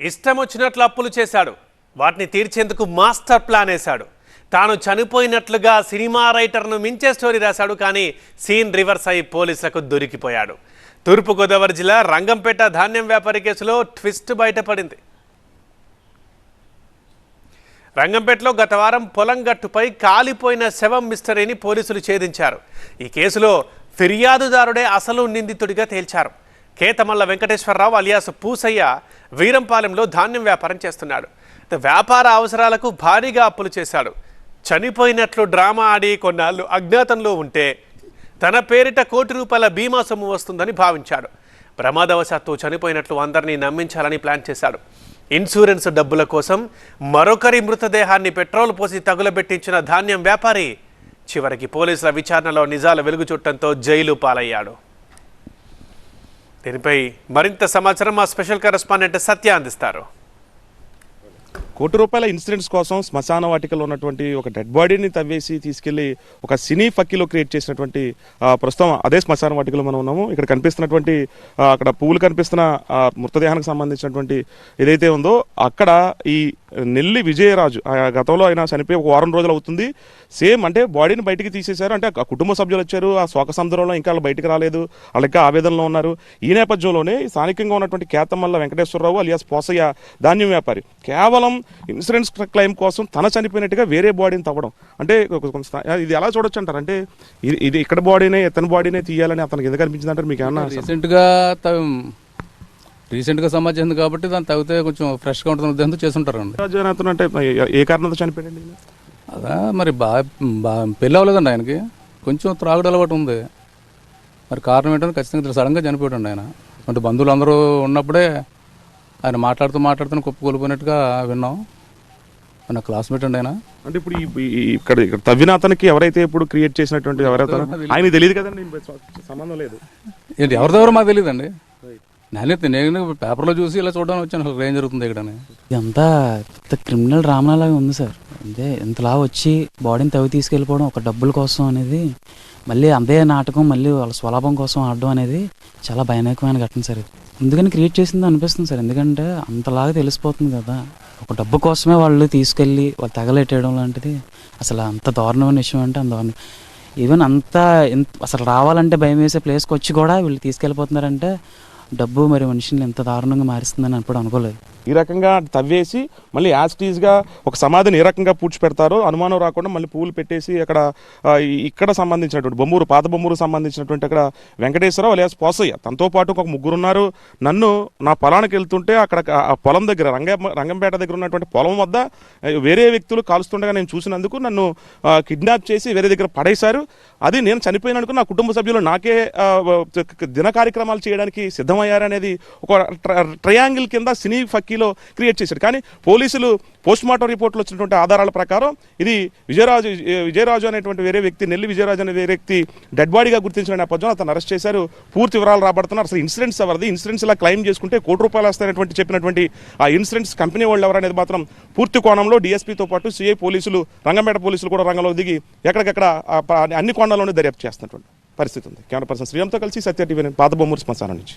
ఇష్టం వచ్చినట్లు అప్పులు చేశాడు. వాటిని తీర్చేందుకు మాస్టర్ ప్లాన్ వేశాడు. తాను చనిపోయినట్లుగా సినిమా రైటర్ను మించే స్టోరీ రాశాడు కానీ సీన్ రివర్స్ అయి పోలీసులకు దొరికిపోయాడు. తూర్పుగోదావరి జిల్లా రంగంపేట ధాన్యం వ్యాపారి కేసులో ట్విస్ట్ బయటపడింది. రంగంపేటలో గత వారం పొలం గట్టుపై కాలిపోయిన శవం మిస్టరీని పోలీసులు ఛేదించారు. ఈ కేసులో ఫిర్యాదుదారుడే అసలు నిందితుడిగా తేల్చారు. కేతమల్ల వెంకటేశ్వరరావు అలియాస్ పూసయ్య వీరంపాలెంలో ధాన్యం వ్యాపారం చేస్తున్నాడు. వ్యాపార అవసరాలకు భారీగా అప్పులు చేశాడు. చనిపోయినట్లు డ్రామా ఆడి కొన్నాళ్ళు అజ్ఞాతంలో ఉంటే తన పేరిట కోటి రూపాయల బీమా సొమ్ము వస్తుందని భావించాడు. ప్రమాదవశాత్తు చనిపోయినట్లు అందరినీ నమ్మించాలని ప్లాన్ చేశాడు. ఇన్సూరెన్స్ డబ్బుల కోసం మరొకరి మృతదేహాన్ని పెట్రోల్ పోసి తగులబెట్టించిన ధాన్యం వ్యాపారి చివరికి పోలీసుల విచారణలో నిజాలు వెలుగు జైలు పాలయ్యాడు. దీనిపై మరింత సమాచారం మా స్పెషల్ కరెస్పాండెంట్ సత్య అందిస్తారు. కోటి రూపాయల ఇన్సిడెంట్స్ కోసం శ్మశాన వాటికలో ఉన్నటువంటి ఒక డెడ్ బాడీని తవ్వేసి తీసుకెళ్ళి ఒక సినీ ఫక్కీలో క్రియేట్ చేసినటువంటి ప్రస్తుతం అదే శ్మశాన వాటికలో మనం ఉన్నాము. ఇక్కడ కనిపిస్తున్నటువంటి అక్కడ పువ్వులు కనిపిస్తున్న మృతదేహానికి సంబంధించినటువంటి ఏదైతే ఉందో అక్కడ ఈ నెల్లి విజయరాజు ఆ గతంలో ఆయన చనిపోయి ఒక వారం రోజులు అవుతుంది. సేమ్ అంటే బాడీని బయటికి తీసేశారు. అంటే ఆ కుటుంబ సభ్యులు వచ్చారు. ఆ శోక సముద్రంలో ఇంకా వాళ్ళు బయటకు రాలేదు. వాళ్ళు ఇంకా ఆవేదనలో ఉన్నారు. ఈ నేపథ్యంలోనే స్థానికంగా ఉన్నటువంటి కేతమల్ల వెంకటేశ్వరరావు అలియాస్ పోసయ్య ధాన్యం వ్యాపారి. కేవలం ఇన్సూరెన్స్ క్లెయిమ్ కోసం తన చనిపోయినట్టుగా వేరే బాడీని తవ్వడం. అంటే ఇది ఎలా చూడొచ్చు అంటారు? అంటే ఇది ఇది ఇక్కడ బాడీనే ఇతని బాడీనే తీయాలని అతనికి ఎందుకు అనిపించింది అంటారు? మీకు ఏమన్నా రీసెంట్గా రీసెంట్గా సమాచారం కాబట్టి దాన్ని తవ్వితే కొంచెం ఫ్రెష్గా ఉంటుంది ఉద్దేశంతో చేస్తుంటారండి రాజు అని అతను అంటే ఏ- కారణంతో చనిపోయాడండి? అదా మరి బాగా బాగా పెళ్ళి అవ్వలేదండి ఆయనకి. కొంచెం త్రాగుడు అలవాటు ఉంది. మరి కారణం ఏంటంటే ఖచ్చితంగా సడన్గా చనిపోయాడు ఆయన. అంటే బంధువులు అందరూ ఉన్నప్పుడే ఆయన మాట్లాడుతూ మాట్లాడుతూ కుప్ప కూలిపోయినట్టుగా విన్నాం. నా క్లాస్మేట్ అండి ఆయన? అంటే ఇప్పుడు ఇక్కడ ఇక్కడ తవ్విన అతనికి ఎవరైతే ఇప్పుడు క్రియేట్ చేసినటువంటి ఎవరైతే ఆయన తెలియదు కదండి సంబంధం లేదు. ఏంటి ఎవరి దగ్గర మాకు తెలియదండి? నేను నేను పేపర్లో చూసి ఇలా చూడడానికి వచ్చాను అసలు ఏం జరుగుతుంది ఇక్కడ ఇదంతా క్రిమినల్ డ్రామాలాగా ఉంది సార్. అంటే ఇంతలా వచ్చి బాడీని తవ్వి తీసుకెళ్ళిపోవడం ఒక డబ్బుల కోసం అనేది మళ్ళీ అదే నాటకం మళ్ళీ వాళ్ళ స్వలాభం కోసం ఆడడం అనేది చాలా భయానకమైన ఘటన సార్ ఇది. అందుకని క్రియేట్ చేసింది అనిపిస్తుంది సార్. ఎందుకంటే అంతలాగా తెలిసిపోతుంది కదా. ఒక డబ్బు కోసమే వాళ్ళు తీసుకెళ్ళి వాళ్ళు తగలెట్టేయడం లాంటిది అసలు అంత దారుణమైన విషయం అంటే అంత దారుణం. ఈవెన్ అంత అసలు రావాలంటే భయం వేసే ప్లేస్కి వచ్చి కూడా వీళ్ళు తీసుకెళ్ళిపోతున్నారంటే డబ్బు మరి మనిషిని ఎంత దారుణంగా మారుస్తుందని అప్పుడు అనుకోలేదు. ఈ రకంగా తవ్వేసి మళ్ళీ యాజ్ ఒక సమాధిని ఏ రకంగా పూడ్చిపెడతారో అనుమానం రాకుండా మళ్ళీ పూలు పెట్టేసి అక్కడ ఇక్కడ సంబంధించినటువంటి బొమ్మూరు పాత బొమ్మూరు సంబంధించినటువంటి అక్కడ వెంకటేశ్వరరావు alias పోసయ్య తనతో పాటు ఒక ముగ్గురు ఉన్నారు నన్ను నా పొలానికి వెళ్తుంటే అక్కడ ఆ పొలం దగ్గర రంగ రంగంపేట దగ్గర ఉన్నటువంటి పొలం వద్ద వేరే వ్యక్తులు కాలుస్తుండగా నేను చూసినందుకు నన్ను కిడ్నాప్ చేసి వేరే దగ్గర పడేశారు. అది నేను చనిపోయినందుకు నా కుటుంబ సభ్యులు నాకే దిన కార్యక్రమాలు చేయడానికి సిద్ధమయ్యారనేది ఒక ట్ర- ట్రయాంగిల్ కింద సినీ ఫక్కీలో క్రియేట్ చేశాడు. కానీ పోలీసులు పోస్ట్ మార్టం రిపోర్ట్లో వచ్చినటువంటి ఆధారాల ప్రకారం ఇది విజయరాజు విజయరాజు అనేటువంటి వేరే వ్యక్తి నెల్లి విజయరాజు అనే వేరే వ్యక్తి డెడ్ బాడీగా గుర్తించిన నేపథ్యంలో అతను అరెస్ట్ చేశారు. పూర్తి వివరాలు రాబడుతున్నారు. అసలు ఇన్సూరెన్స్ ఎవరిది? ఇన్సూరెన్స్ ఇలా క్లెయిమ్ చేసుకుంటే కోటి రూపాయలు వస్తాయనేటువంటి చెప్పినటువంటి ఆ ఇన్సూరెన్స్ కంపెనీ వాళ్ళు ఎవరనేది మాత్రం పూర్తి కోణంలో డిఎస్పీతో పాటు సిఐ పోలీసులు రంగంపేట పోలీసులు కూడా రంగంలో దిగి ఎక్కడికెక్కడ అన్ని కోణాల్లోనే దర్యాప్తు చేస్తున్నటువంటి పరిస్థితి ఉంది. కెమెరా పర్సన్ శ్రీరామ్తో కలిసి సత్య టీవీ పాత బొమ్మూరు శ్మశానం నుంచి.